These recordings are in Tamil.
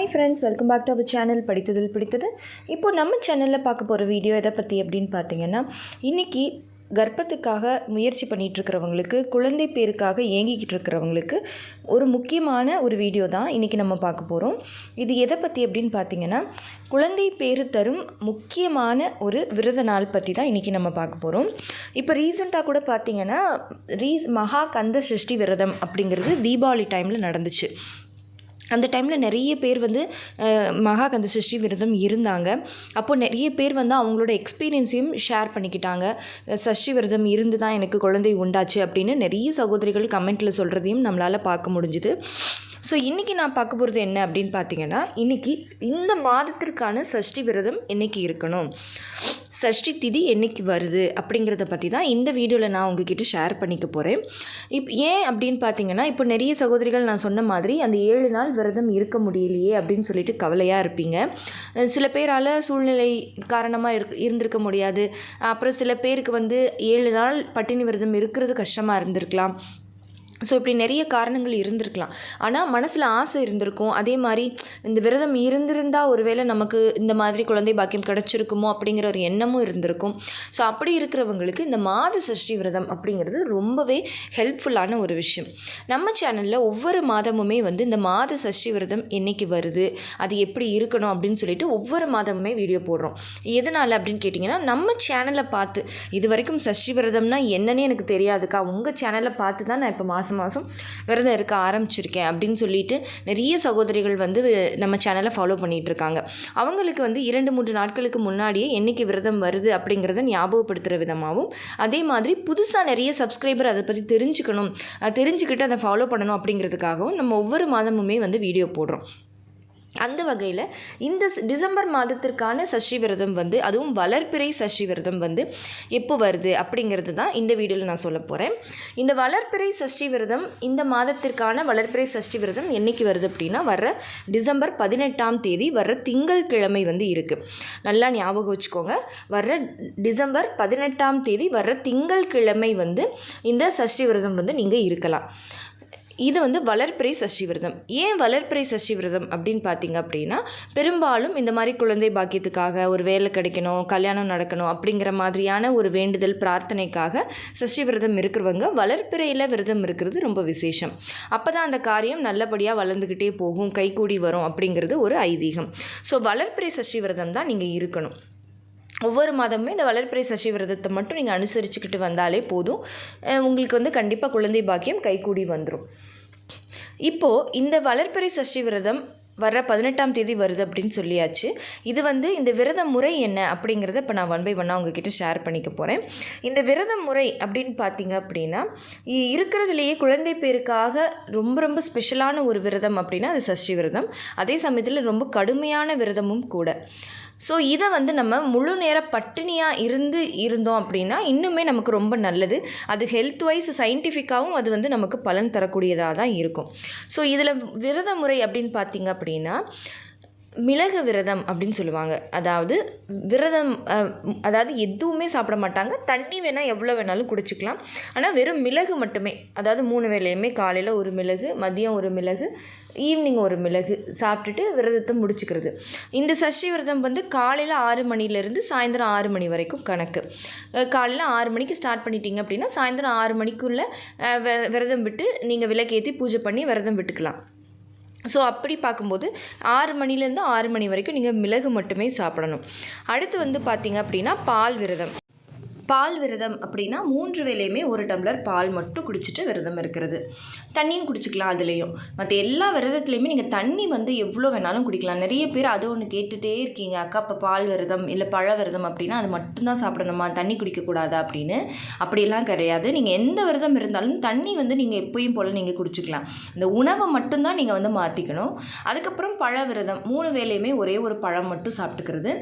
Hi friends welcome back to our channel படித்ததில் பிடித்தது இப்போ நம்ம சேனலில் பார்க்க போகிற வீடியோ எதை பற்றி அப்படின்னு பார்த்தீங்கன்னா இன்றைக்கி கர்ப்பத்துக்காக முயற்சி பண்ணிகிட்ருக்கிறவங்களுக்கு குழந்தை பேருக்காக ஏங்கிக்கிட்டு இருக்கிறவங்களுக்கு ஒரு முக்கியமான ஒரு வீடியோ தான் இன்றைக்கி நம்ம பார்க்க போகிறோம் இது எதை பற்றி அப்படின்னு பார்த்தீங்கன்னா குழந்தை பேர் தரும் முக்கியமான ஒரு விரத நாள் பற்றி தான் இன்றைக்கி நம்ம பார்க்க போகிறோம் இப்போ ரீசெண்டாக கூட பார்த்தீங்கன்னா ரீஸ் மகா கந்த சஷ்டி விரதம் அப்படிங்கிறது தீபாவளி டைமில் நடந்துச்சு. அந்த டைமில் நிறைய பேர் வந்து மகாகந்த மகா கந்த சஷ்டி விரதம் இருந்தாங்க. அப்போது நிறைய பேர் வந்து அவங்களோட எக்ஸ்பீரியன்ஸையும் ஷேர் பண்ணிக்கிட்டாங்க. சஷ்டி விரதம் இருந்து தான் எனக்கு குழந்தை உண்டாச்சு அப்படின்னு நிறைய சகோதரிகள் கமெண்ட்டில் சொல்கிறதையும் நம்மளால் பார்க்க முடிஞ்சுது. ஸோ இன்றைக்கி நான் பார்க்க போகிறது என்ன அப்படின்னு பார்த்தீங்கன்னா இன்றைக்கி இந்த மாதத்திற்கான சஷ்டி விரதம் இன்றைக்கி இருக்கணும். சஷ்டி திதி என்னைக்கு வருது அப்படிங்கிறத பற்றி தான் இந்த வீடியோவில் நான் உங்ககிட்ட ஷேர் பண்ணிக்க போகிறேன் இப் ஏன் அப்படின்னு பார்த்தீங்கன்னா இப்போ நிறைய சகோதரிகள் நான் சொன்ன மாதிரி அந்த ஏழு நாள் விரதம் இருக்க முடியலையே அப்படின்னு சொல்லிட்டு கவலையாக இருப்பீங்க. சில பேரால் சூழ்நிலை காரணமாக இருக் இருந்திருக்க முடியாது. அப்புறம் சில பேருக்கு வந்து ஏழு நாள் பட்டினி விரதம் இருக்கிறது கஷ்டமாக இருந்திருக்கலாம். ஸோ இப்படி நிறைய காரணங்கள் இருந்திருக்கலாம். ஆனால் மனசில் ஆசை இருந்திருக்கும். அதே மாதிரி இந்த விரதம் இருந்திருந்தால் ஒருவேளை நமக்கு இந்த மாதிரி குழந்தை பாக்கியம் கிடச்சிருக்குமோ அப்படிங்கிற ஒரு எண்ணமும் இருந்திருக்கும். ஸோ அப்படி இருக்கிறவங்களுக்கு இந்த மாத சஷ்டி விரதம் அப்படிங்கிறது ரொம்பவே ஹெல்ப்ஃபுல்லான ஒரு விஷயம். நம்ம சேனலில் ஒவ்வொரு மாதமுமே வந்து இந்த மாத சஷ்டி விரதம் என்னைக்கு வருது அது எப்படி இருக்கணும் அப்படின்னு சொல்லிட்டு ஒவ்வொரு மாதமுமே வீடியோ போடுறோம். எதனால் அப்படின்னு கேட்டிங்கன்னா நம்ம சேனலை பார்த்து இது வரைக்கும் சஷ்டி விரதம்னா என்னன்னே எனக்கு தெரியாதுக்கா. உங்கள் சேனலை பார்த்து தான் நான் இப்போ மாதம் மாதம் மாதம் விரதம் இருக்க ஆரம்பிச்சிருக்கேன் அப்படின்னு சொல்லிட்டு நிறைய சகோதரிகள் வந்து நம்ம சேனலை ஃபாலோ பண்ணிகிட்டு இருக்காங்க அவங்களுக்கு வந்து இரண்டு மூன்று நாட்களுக்கு முன்னாடியே என்னைக்கு விரதம் வருது அப்படிங்கிறத ஞாபகப்படுத்துகிற விதமாகவும் அதே மாதிரி புதுசாக நிறைய சப்ஸ்கிரைபர் அதை பற்றி தெரிஞ்சுக்கணும் தெரிஞ்சுக்கிட்டு அதை ஃபாலோ பண்ணணும் அப்படிங்கிறதுக்காகவும் நம்ம ஒவ்வொரு மாதமுமே வந்து வீடியோ போடுறோம். அந்த வகையில் இந்த ஸ்- டிசம்பர் மாதத்திற்கான சஷ்டி விரதம் வந்து அதுவும் வளர்ப்பிறை சஷ்டி விரதம் வந்து எப்போ வருது அப்படிங்கிறது தான் இந்த வீடியோவில் நான் சொல்ல போகிறேன் இந்த வளர்ப்பிறை சஷ்டி விரதம் இந்த மாதத்திற்கான வளர்ப்பிறை சஷ்டி விரதம் என்னைக்கு வருது அப்படின்னா வர்ற டிசம்பர் பதினெட்டாம் தேதி வர்ற திங்கள் கிழமை வந்து இருக்குது நல்லா ஞாபகம் வச்சுக்கோங்க. வர்ற டிசம்பர் பதினெட்டாம் தேதி வர்ற திங்கள் கிழமை வந்து இந்த சஷ்டி விரதம் வந்து நீங்கள் இருக்கலாம். இது வந்து வளர்ப்பிறை சஷ்டி விரதம். ஏன் வளர்ப்பிறை சஷ்டி விரதம் அப்படின்னு பார்த்தீங்க அப்படின்னா பெரும்பாலும் இந்த மாதிரி குழந்தை பாக்கியத்துக்காக ஒரு வேலை கிடைக்கணும் கல்யாணம் நடக்கணும் அப்படிங்கிற மாதிரியான ஒரு வேண்டுதல் பிரார்த்தனைக்காக சஷ்டி விரதம் இருக்கிறவங்க வளர்ப்பிறையில் விரதம் இருக்கிறது ரொம்ப விசேஷம். அப்போ தான் அந்த காரியம் நல்லபடியாக வளர்ந்துக்கிட்டே போகும் கைகூடி வரும் அப்படிங்கிறது ஒரு ஐதீகம். ஸோ வளர்ப்பிறை சஷ்டி விரதம் தான் நீங்கள் இருக்கணும். ஒவ்வொரு மாதமுமே இந்த வளர்ப்பிறை சஷ்டி விரதத்தை மட்டும் நீங்கள் அனுசரிச்சுக்கிட்டு வந்தாலே போதும். உங்களுக்கு வந்து கண்டிப்பாக குழந்தை பாக்கியம் கைகூடி வந்துடும் இப்போது இந்த வளர்ப்பிறை சஷ்டி விரதம் வர்ற பதினெட்டாம் தேதி வருது அப்படின்னு சொல்லியாச்சு. இது வந்து இந்த விரத முறை என்ன அப்படிங்கிறத இப்போ நான் ஒன் பை ஒன்னாக உங்ககிட்ட ஷேர் பண்ணிக்க போகிறேன் இந்த விரத முறை அப்படின்னு பார்த்தீங்க அப்படின்னா இ- இருக்கிறதுலையே குழந்தை பேருக்காக ரொம்ப ரொம்ப ஸ்பெஷலான ஒரு விரதம் அப்படின்னா அது சஷ்டி விரதம் அதே சமயத்தில் ரொம்ப கடுமையான விரதமும் கூட. ஸோ இதை வந்து நம்ம முழு நேர பட்டினியாக இருந்து இருந்தோம் அப்படின்னா இன்னுமே நமக்கு ரொம்ப நல்லது. அது ஹெல்த் வைஸ் சயின்டிஃபிக்காகவும் அது வந்து நமக்கு பலன் தரக்கூடியதாக தான் இருக்கும். ஸோ இதில் விரத முறை அப்படின்னு பார்த்தீங்க அப்படின்னா மிளகு விரதம் அப்படின்னு சொல்லுவாங்க. அதாவது விரதம் அதாவது எதுவுமே சாப்பிட மாட்டாங்க. தண்ணி வேணால் எவ்வளோ வேணாலும் குடிச்சிக்கலாம். ஆனால் வெறும் மிளகு மட்டுமே. அதாவது மூணு வேளையுமே காலையில் ஒரு மிளகு மதியம் ஒரு மிளகு ஈவினிங் ஒரு மிளகு சாப்பிட்டுட்டு விரதத்தை முடிச்சுக்கிறது. இந்த சஷ்டி விரதம் வந்து காலையில் ஆறு மணிலேருந்து சாயந்தரம் ஆறு மணி வரைக்கும் கணக்கு. காலையில் ஆறு மணிக்கு ஸ்டார்ட் பண்ணிட்டீங்க அப்படின்னா சாயந்தரம் ஆறு மணிக்குள்ளே விரதம் விட்டு நீங்கள் விளக்கேற்றி பூஜை பண்ணி விரதம் விட்டுக்கலாம். ஸோ அப்படி பார்க்கும்போது ஆறு மணிலேருந்து ஆறு மணி வரைக்கும் நீங்கள் மிளகு மட்டுமே சாப்பிடணும். அடுத்து வந்து பார்த்தீங்க அப்படின்னா பால் விரதம். பால் விரதம் அப்படின்னா மூன்று வேலையுமே ஒரு டம்ளர் பால் மட்டும் குடிச்சிட்டு விரதம் இருக்கிறது. தண்ணியும் குடிச்சிக்கலாம் அதுலேயும். மற்ற எல்லா விரதத்துலேயுமே நீங்கள் தண்ணி வந்து எவ்வளோ வேணாலும் குடிக்கலாம். நிறைய பேர் அது ஒன்று கேட்டுகிட்டே இருக்கீங்க. அக்கா இப்போ பால் விரதம் இல்லை பழ விரதம் அப்படின்னா அது மட்டும்தான் சாப்பிடணுமா? தண்ணி குடிக்கக்கூடாதா அப்படின்னு? அப்படிலாம் கிடையாது. நீங்கள் எந்த விரதம் இருந்தாலும் தண்ணி வந்து நீங்கள் எப்பயும் போல் நீங்கள் குடிச்சிக்கலாம். இந்த உணவை மட்டும்தான் நீங்கள் வந்து மாற்றிக்கணும் அதுக்கப்புறம் பழ விரதம். மூணு வேலையுமே ஒரே ஒரு பழம் மட்டும் சாப்பிட்டுக்கிறது.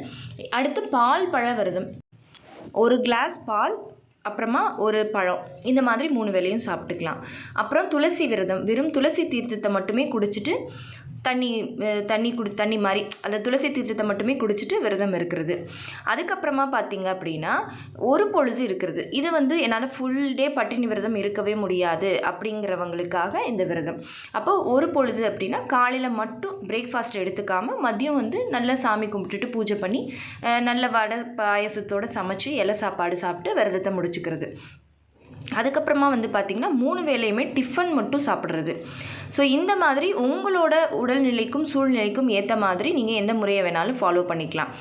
அடுத்து பால் பழ விரதம். ஒரு கிளாஸ் பால் அப்புறமா ஒரு பழம். இந்த மாதிரி மூணு வேளையும் சாப்பிட்டுக்கலாம். அப்புறம் துளசி விரதம். வெறும் துளசி தீர்த்தத்தை மட்டுமே குடிச்சிட்டு தண்ணி தண்ணி குடி தண்ணி மாதிரி அந்த துளசி தீர்த்தத்தை மட்டுமே குடிச்சிட்டு விரதம் இருக்கிறது. அதுக்கப்புறமா பார்த்தீங்க அப்படின்னா ஒரு பொழுது இருக்கிறது. இது வந்து என்னால் ஃபுல் டே பட்டினி விரதம் இருக்கவே முடியாது அப்படிங்கிறவங்களுக்காக இந்த விரதம். அப்போ ஒரு பொழுது அப்படின்னா காலையில் மட்டும் பிரேக்ஃபாஸ்ட் எடுத்துக்காமல் மதியம் வந்து நல்லா சாமி கும்பிட்டுட்டு பூஜை பண்ணி நல்ல வடை பாயசத்தோடு சமைச்சு இலை சாப்பாடு சாப்பிட்டு விரதத்தை முடிச்சுக்கிறது. அதுக்கப்புறமா வந்து பார்த்திங்கன்னா மூணு வேலையுமே டிஃபன் மட்டும் சாப்பிட்றது. ஸோ இந்த மாதிரி உங்களோட உடல்நிலைக்கும் சூழ்நிலைக்கும் ஏற்ற மாதிரி நீங்கள் எந்த முறையை வேணாலும் ஃபாலோ பண்ணிக்கலாம்.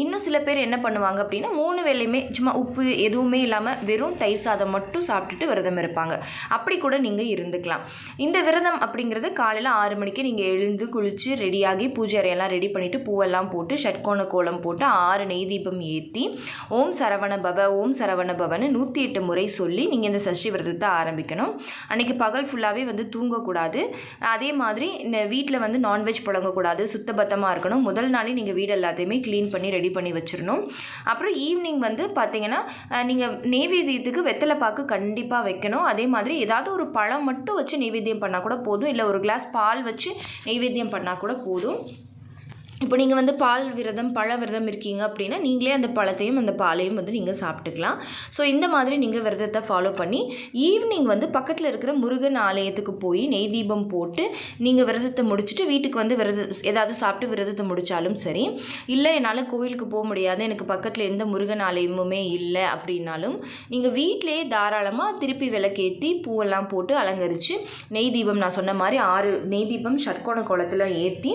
இன்னும் சில பேர் என்ன பண்ணுவாங்க அப்படின்னா மூணு வேலையுமே சும்மா உப்பு எதுவுமே இல்லாமல் வெறும் தயிர் சாதம் மட்டும் சாப்பிட்டுட்டு விரதம் இருப்பாங்க. அப்படி கூட நீங்கள் இருந்துக்கலாம். இந்த விரதம் அப்படிங்கிறது காலையில் ஆறு மணிக்கு நீங்கள் எழுந்து குளித்து ரெடியாகி பூஜை அறையெல்லாம் ரெடி பண்ணிவிட்டு பூவெல்லாம் போட்டு ஷட்கோண கோலம் போட்டு ஆறு நெய் தீபம் ஏற்றி ஓம் சரவண பவ ஓம் சரவண பவன்னு நூற்றி எட்டு முறை சொல்லி நீங்கள் இந்த சஷ்டி விரதத்தை ஆரம்பிக்கணும். அன்றைக்கி பகல் ஃபுல்லாகவே வந்து தூங்கக்கூடாது. அதே மாதிரி வீட்டில் வந்து நான்வெஜ் புழங்கக்கூடாது. சுத்தபத்தமாக இருக்கணும். முதல் நாளே நீங்கள் வீடு எல்லாத்தையுமே க்ளீன் பண்ணி ரெடி பண்ணி வச்சிடணும். அப்புறம் ஈவினிங் வந்து பார்த்தீங்கன்னா நீங்கள் நெய்வேத்தியத்துக்கு வெத்தலை பாக்கு கண்டிப்பாக வைக்கணும். அதே மாதிரி ஏதாவது ஒரு பழம் மட்டும் வச்சு நெய்வேத்தியம் பண்ணால் கூட போதும். இல்லை ஒரு கிளாஸ் பால் வச்சு நெய்வேத்தியம் பண்ணால் கூட போதும். இப்போ நீங்கள் வந்து பால் விரதம் பழ விரதம் இருக்கீங்க அப்படின்னா நீங்களே அந்த பழத்தையும் அந்த பாலையும் வந்து நீங்கள் சாப்பிட்டுக்கலாம். ஸோ இந்த மாதிரி நீங்கள் விரதத்தை ஃபாலோ பண்ணி ஈவினிங் வந்து பக்கத்தில் இருக்கிற முருகன் ஆலயத்துக்கு போய் நெய் தீபம் போட்டு நீங்கள் விரதத்தை முடிச்சுட்டு வீட்டுக்கு வந்து விரத ஏதாவது சாப்பிட்டு விரதத்தை முடித்தாலும் சரி இல்லை என்னால் கோவிலுக்கு போக முடியாது எனக்கு பக்கத்தில் எந்த முருகன் ஆலயமுமே இல்லை அப்படின்னாலும் நீங்கள் வீட்டிலேயே தாராளமாக திருப்பி விளக்கேற்றி பூவெல்லாம் போட்டு அலங்கரித்து நெய் தீபம் நான் சொன்ன மாதிரி ஆறு நெய் தீபம் ஷட்கோண குளத்தில் ஏற்றி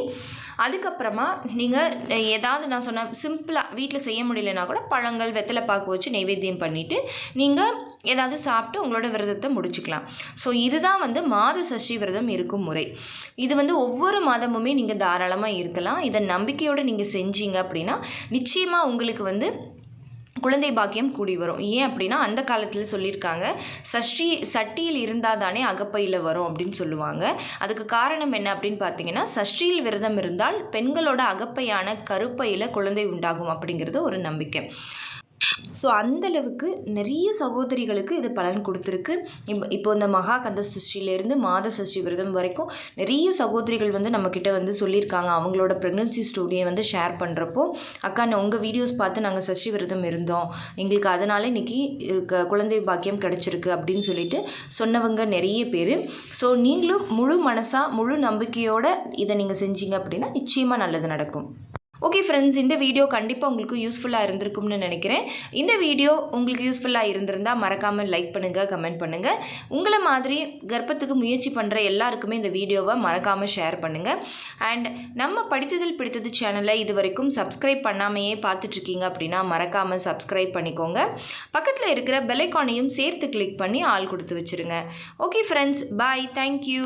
அதுக்கப்புறமா நீங்கள் ஏதாவது நான் சொன்ன சிம்பிளாக வீட்டில் செய்ய முடியலனா கூட பழங்கள் வெத்தலை பாக்கு வச்சு நைவேத்தியம் பண்ணிவிட்டு நீங்கள் ஏதாவது சாப்பிட்டு உங்களோட விரதத்தை முடிச்சுக்கலாம். ஸோ இதுதான் வந்து மாத சஷ்டி விரதம் இருக்கும் முறை. இது வந்து ஒவ்வொரு மாதமுமே நீங்கள் தாராளமாக இருக்கலாம். இதை நம்பிக்கையோடு நீங்கள் செஞ்சீங்க அப்படின்னா நிச்சயமாக உங்களுக்கு வந்து குழந்தை பாக்கியம் கூடி வரும். ஏன் அப்படின்னா அந்த காலத்தில் சொல்லியிருக்காங்க சஷ்டி சட்டியில் இருந்தால் தானே அகப்பையில் வரும் அப்படின்னு சொல்லுவாங்க. அதுக்கு காரணம் என்ன அப்படின்னு பார்த்தீங்கன்னா சஷ்டியில் விரதம் இருந்தால் பெண்களோட அகப்பையான கருப்பையில் குழந்தை உண்டாகும் அப்படிங்கிறது ஒரு நம்பிக்கை. ஸோ அந்தளவுக்கு நிறைய சகோதரிகளுக்கு இது பலன் கொடுத்துருக்கு. இப்போ இப்போ இந்த மகா கந்த சஷ்டியிலேருந்து மாத சஷ்டி விரதம் வரைக்கும் நிறைய சகோதரிகள் வந்து நம்மக்கிட்ட வந்து சொல்லியிருக்காங்க. அவங்களோட ப்ரெக்னன்சி ஸ்டோரியை வந்து ஷேர் பண்ணுறப்போ அக்கா நான் உங்கள் வீடியோஸ் பார்த்து நாங்கள் சஷ்டி விரதம் இருந்தோம். எங்களுக்கு அதனால் இன்றைக்கி குழந்தை பாக்கியம் கிடச்சிருக்கு அப்படின்னு சொல்லிட்டு சொன்னவங்க நிறைய பேர். ஸோ நீங்களும் முழு மனசாக முழு நம்பிக்கையோடு இதை நீங்கள் செஞ்சீங்க அப்படின்னா நிச்சயமாக நல்லது நடக்கும். ஓகே ஃப்ரெண்ட்ஸ் இந்த வீடியோ கண்டிப்பாக உங்களுக்கு யூஸ்ஃபுல்லாக இருந்திருக்கும்னு நினைக்கிறேன். இந்த வீடியோ உங்களுக்கு யூஸ்ஃபுல்லாக இருந்திருந்தால் மறக்காமல் லைக் பண்ணுங்கள் கமெண்ட் பண்ணுங்கள் உங்களை மாதிரி கர்ப்பத்துக்கு முயற்சி பண்ணுற எல்லாருக்குமே இந்த வீடியோவை மறக்காமல் ஷேர் பண்ணுங்கள் அண்ட் நம்ம படித்ததில் பிடித்தது சேனலை இது வரைக்கும் சப்ஸ்கிரைப் பண்ணாமையே பார்த்துட்ருக்கீங்க அப்படின்னா மறக்காமல் சப்ஸ்கிரைப் பண்ணிக்கோங்க. பக்கத்தில் இருக்கிற பெலைக்கானையும் சேர்த்து கிளிக் பண்ணி ஆள் கொடுத்து வச்சுருங்க. Okay friends bye thank you